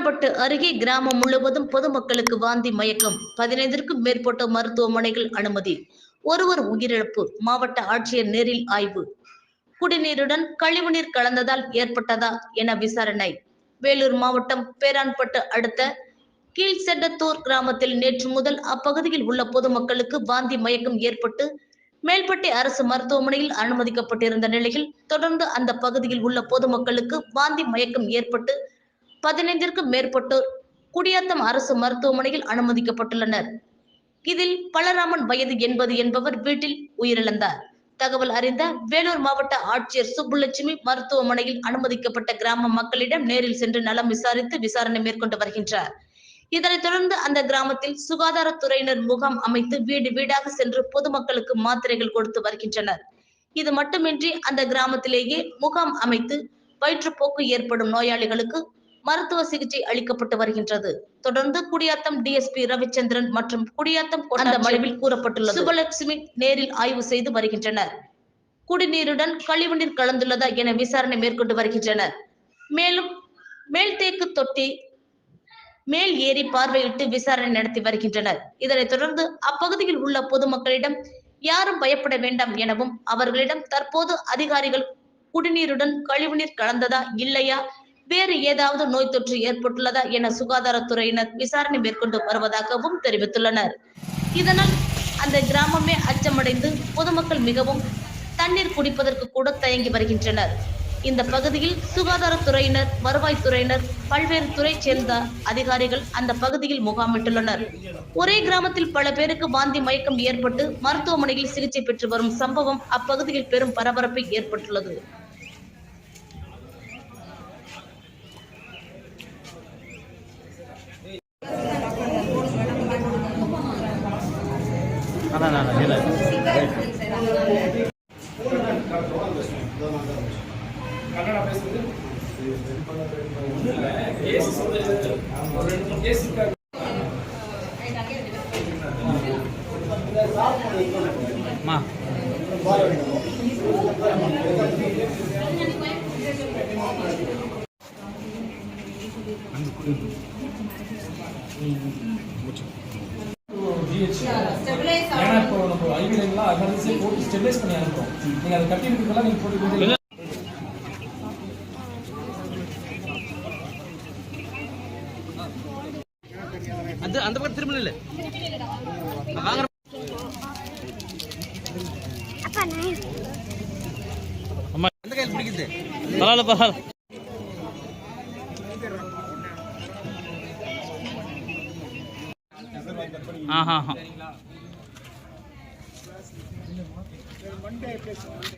பேராம்பட்டு அருகே கிராமம் முழுவதும் பொதுமக்களுக்கு வாந்தி மயக்கம். பதினைந்திற்கும் மேற்பட்ட மருத்துவமனைகள் அனுமதி. ஒருவர் உயிரிழப்பு. மாவட்ட ஆட்சியர் நேரில் ஆய்வு. குடிநீருடன் கழிவுநீர் கலந்ததால் ஏற்பட்டதா என விசாரணை. வேலூர் மாவட்டம் பேரான்பட்டு அடுத்த கீழ்செட்டத்தூர் கிராமத்தில் நேற்று முதல் அப்பகுதியில் உள்ள பொதுமக்களுக்கு வாந்தி மயக்கம் ஏற்பட்டு மேல்பட்டி அரசு மருத்துவமனையில் அனுமதிக்கப்பட்டிருந்த நிலையில் தொடர்ந்து அந்த பகுதியில் உள்ள பொதுமக்களுக்கு வாந்தி மயக்கம் ஏற்பட்டு பதினைந்திற்கும் மேற்பட்டோர் குடியாத்தம் அரசு மருத்துவமனையில் அனுமதிக்கப்பட்டுள்ளனர். இதில் பலராமன் வயது எண்பது என்பவர் வீட்டில் உயிரிழந்தார். தகவல் அறிந்த வேலூர் மாவட்ட ஆட்சியர் சுப்புலட்சுமி மருத்துவமனையில் அனுமதிக்கப்பட்ட கிராம மக்களிடம் நேரில் சென்று நலம் விசாரித்து விசாரணை மேற்கொண்டு வருகின்றார். இதனைத் தொடர்ந்து அந்த கிராமத்தில் சுகாதாரத்துறையினர் முகாம் அமைத்து வீடு வீடாக சென்று பொதுமக்களுக்கு மாத்திரைகள் கொடுத்து வருகின்றனர். இது மட்டுமின்றி அந்த கிராமத்திலேயே முகாம் அமைத்து வயிற்றுப்போக்கு ஏற்படும் நோயாளிகளுக்கு மருத்துவ சிகிச்சை அளிக்கப்பட்டு வருகின்றது. தொடர்ந்து குடியாத்தம் டிஎஸ்பி ரவிச்சந்திரன் மற்றும் குடியாத்தம் அந்த மனுவில் கூறப்பட்டுள்ளது. சுபலட்சுமி நேரில் ஆய்வு செய்து வருகின்றனர். குடிநீருடன் கழிவுநீர் கலந்துள்ளதா என விசாரணை மேற்கொண்டு வருகின்றனர். மேலும் மேல்தேக்கு தொட்டி மேல் ஏறி பார்வையிட்டு விசாரணை நடத்தி வருகின்றனர். இதனைத் தொடர்ந்து அப்பகுதியில் உள்ள பொதுமக்களிடம் யாரும் பயப்பட வேண்டாம் எனவும் அவர்களிடம் தற்போது அதிகாரிகள் குடிநீருடன் கழிவுநீர் கலந்ததா இல்லையா வேறு ஏதாவது நோய் தொற்று ஏற்பட்டுள்ளதா என சுகாதாரத்துறையினர் விசாரணை மேற்கொண்டு வருவதாகவும் தெரிவித்துள்ளனர். இதனால் அந்த கிராமமே அச்சமடைந்து பொதுமக்கள் மிகவும் தண்ணீர் குடிப்பதற்கு கூட தயங்கி வருகின்றனர். இந்த பகுதியில் சுகாதாரத்துறையினர் வருவாய்த்துறையினர் பல்வேறு துறை சேர்ந்த அதிகாரிகள் அந்த பகுதியில் முகாமிட்டுள்ளனர். ஒரே கிராமத்தில் பல பேருக்கு வாந்தி மயக்கம் ஏற்பட்டு மருத்துவமனையில் சிகிச்சை பெற்று வரும் சம்பவம் அப்பகுதியில் பெரும் பரபரப்பை ஏற்பட்டுள்ளது. அதான் நான் இல்லை அம்மா GH. ஏன்னா இப்போ நம்ம ஐவிலைலாம் எமர்ஜென்சி போட்டு ஸ்டெபிலைஸ் பண்ணி அனுப்புறோம். நீங்க அதை கட்டி இருக்கிறதெல்லாம் நீங்க போட்டு கொடுத்து அந்த அந்த பக்கம் திரும்ப இல்லை வாங்குற அம்மா எந்த கையில் பிடிக்குது? பரவாயில்ல பரவாயில்ல. ஆஹா